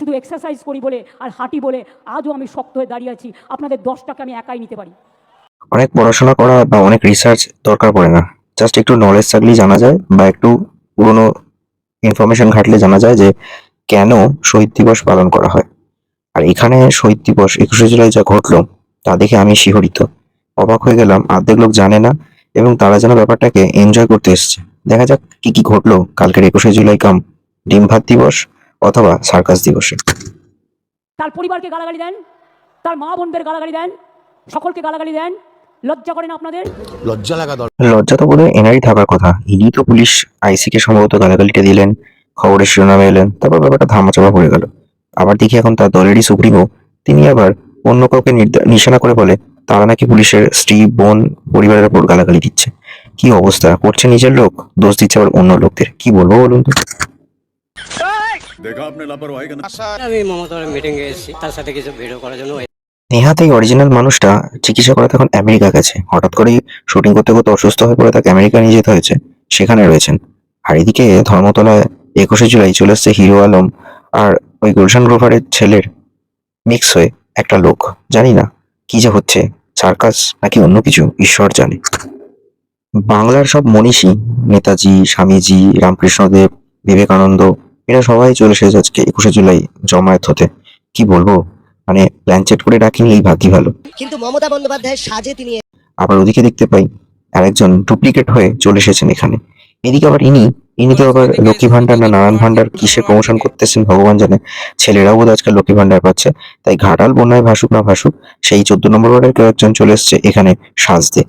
শুধু এক্সারসাইজ করি বলে আর হাঁটি বলে আজও আমি শক্ত হয়ে দাঁড়িয়ে আছি। আপনাদের দশটাকে আমি একাই নিতে পারি। অনেক পড়াশোনা করা বা অনেক রিসার্চ দরকার পড়ে না। জাস্ট একটু নলেজ থাকলেই জানা যায় বা একটু পুরনো ইনফরমেশন ঘাটলে জানা যায় যে কেন শহীদ দিবস পালন করা হয়। আর এখানে শহীদ দিবস একুশে জুলাই যা ঘটলো, তা দেখে আমি শিহরিত। অবাক হয়ে গেলাম অর্ধেক লোক জানে না এবং তারা যেন ব্যাপারটাকে এনজয় করতে এসছে। দেখা যাক কি কি ঘটলো কালকের একুশে জুলাই কাম ডিম ভাত দিবস অথবা সার্কাস দিবসে। তার পরিবারকে গালাগালি দেন তার মা বোনদের গালাগালি দেন সকলকে গালাগালি দেন লজ্জা করেন আপনাদের? লজ্জা লাগা দরকার লজ্জা তো বোধহয় এনারই থাকার কথা। ইনি তো পুলিশ আইসি কে সম্ভবত গালাগালিটা দিলেন খবরের শিরোনামে এলেন তারপর ব্যাপারটা ধামাচাপা পড়ে গেল। আবার দেখি এখন তার দলেরই সুপ্রিমো তিনি আবার অন্য কাউকে নিশানা করে বলে তারা নাকি পুলিশের স্ত্রী বোন পরিবারের উপর গালাগালি দিচ্ছে। কি অবস্থা? করছে নিজের লোক? দোষ দিচ্ছে আবার অন্য লোকদের? কি বলব বলুন তো? দেখা আপনার লাপরওয়াহি কেন আমি মমতার মিটিং এ এসেছি। তার সাথে কিছু ভিডিও করার জন্য নেহাত অরিজিনাল মানুষটা চিকিৎসা করাতে এখন আমেরিকা গেছে। হঠাৎ করেই শুটিং করতে করতে অসুস্থ হয়ে পড়ে তাকে আমেরিকা নিয়ে যেতে হয়েছে। সেখানে রয়েছেন। আর এদিকে ধর্মতলায় একুশে জুলাই চলে এসছে হিরো আলম আর ওই গুলশান গ্রোভারের ছেলের মিক্স হয়ে একটা লোক। জানি না কি যে হচ্ছে। সার্কাস নাকি অন্য কিছু? ঈশ্বর জানে। বাংলার সব মনীষী নেতাজি স্বামীজি রামকৃষ্ণদেব বিবেকানন্দ এরা সবাই চলে এসেছে আজকে একুশে জুলাই জমায়েত হতে। কি বলব? মানে প্ল্যানচেট করে রাখিনি এই ভাগ্যি ভালো। কিন্তু মমতা বন্দ্যোপাধ্যায়ের সাজে তিনি আবার ওদিকে দেখতে পাই আরেকজন ডুপ্লিকেট হয়ে চলে এসেছেন এখানে। এদিকে আবার ইনি ইনি তো আবার লক্ষ্মী ভান্ডার না নারায়ণ ভান্ডার কিসে প্রমোশন করতেছেন ভগবান জানে। ছেলেরাও বোধ আজকাল লক্ষ্মী ভান্ডার পাচ্ছে। তাই ঘাটাল বন্যায় ভাসুক না ভাসুক সেই চোদ্দ নম্বর ওয়ার্ডের কেউ একজন চলে এসছে এখানে সাজতে।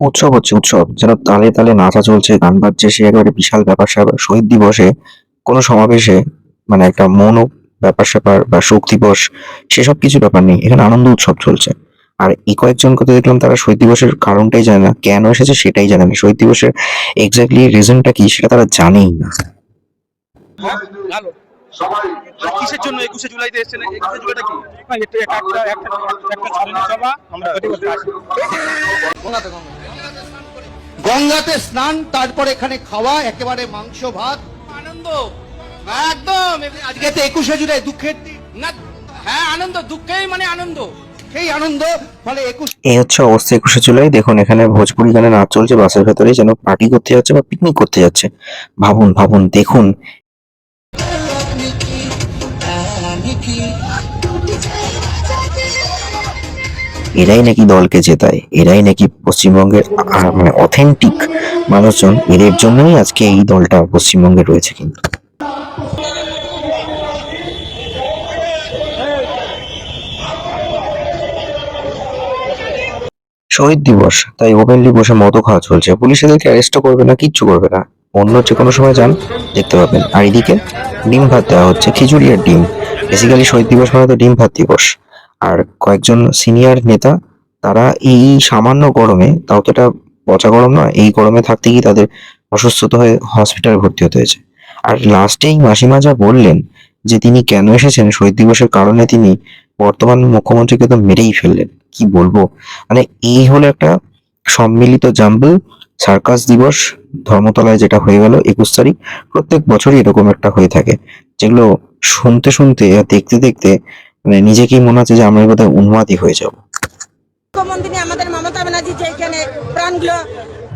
উৎসব হচ্ছে উৎসব। যেন তালে তালে নাচা চলছে গান বাজছে সে একেবারে বিশাল ব্যাপার স্যাপার। শহীদ দিবসে কোনো সমাবেশে মানে একটা মৌন ব্যাপার স্যাপার বা শোক দিবস সেসব কিছু ব্যাপার নেই। এখানে আনন্দ উৎসব চলছে। আর এই কয়েকজনকে তো দেখলাম তারা শহীদ দিবসের কারণটাই জানে না। কেন এসেছে সেটাই জানে না। শহীদ দিবসের এক্স্যাক্টলি রিজনটা কি সেটা তারা জানেই না। কিসের জন্য একুশে জুলাইতে এসেছেন একুশে জুলাইটা কি? একটা একটা একটা একটা সভা। আমরা তৈরি করতে আসি গঙ্গাতে স্নান তারপর এখানে খাওয়া একেবারে মাংস ভাত আনন্দ একদম আজকে তো একুশে জুলাই দুঃখের দিন না হ্যাঁ আনন্দ দুঃখেই মানে আনন্দ সেই আনন্দ ফলে একুশ এই হচ্ছে অবস্থা একুশে জুলাই দেখুন এখানে ভোজপুরি গানে নাচ চলছে বাসের ভেতরে যেন পার্টি করতে যাচ্ছে বা পিকনিক করতে যাচ্ছে ভাবুন ভাবুন দেখুন এরাই নাকি দলকে জেতায়, এরাই নাকি পশ্চিমবঙ্গের মানে অথেন্টিক মানুষজন, এদের জন্যই আজকে এই দলটা পশ্চিমবঙ্গে রয়েছে কিন্তু। শহীদ দিবস, তাই ওপেনলি বসে মতো খাওয়া চলছে। পুলিশ এদেরকে অ্যারেস্টও করবে না, কিচ্ছু করবে না। অন্য যে কোনো সময় যান, দেখতে পাবেন। আর এদিকে ডিম ভাত দেওয়া হচ্ছে, খিচুড়ি আর ডিম। বেসিক্যালি শহীদ দিবস মানে তো ডিম ভাত দিবস। আর কয়েকজন সিনিয়র নেতা, তারা এই সামান্য গরমে, তাও তো এটা পচা গরম নয়, এই গরমে থাকতে গিয়ে তাদের অসুস্থতা হয়ে হসপিটালে ভর্তি হতে হয়েছে। আর লাস্টে এই মাসিমা যা বললেন, যে তিনি কেন এসেছেন, শহীদ দিবসের কারণে তিনি বর্তমান মুখ্যমন্ত্রীকে তো মেরেই ফেললেন, কি বলব? মানে এই হলো একটা সম্মিলিত জাম্বল সার্কাস দিবস, ধর্মতলায় যেটা হয়ে গেল একুশ তারিখ, প্রত্যেক বছরই এরকম একটা হয়ে থাকে। যেগুলো শুনতে শুনতে, দেখতে দেখতে মানে নিজেকেই মনে হচ্ছে যে আমরা বোধহয় উন্মাদি হয়ে যাব। মুখ্যমন্ত্রী আমাদের মমতা ব্যানার্জি যে এখানে প্রাণগুলো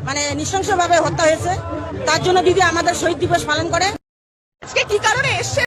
মানে নৃশংসভাবে হত্যা হয়েছে। তার জন্য দিদি আমাদের শহীদ দিবস পালন করে। কি কারণে এসছে?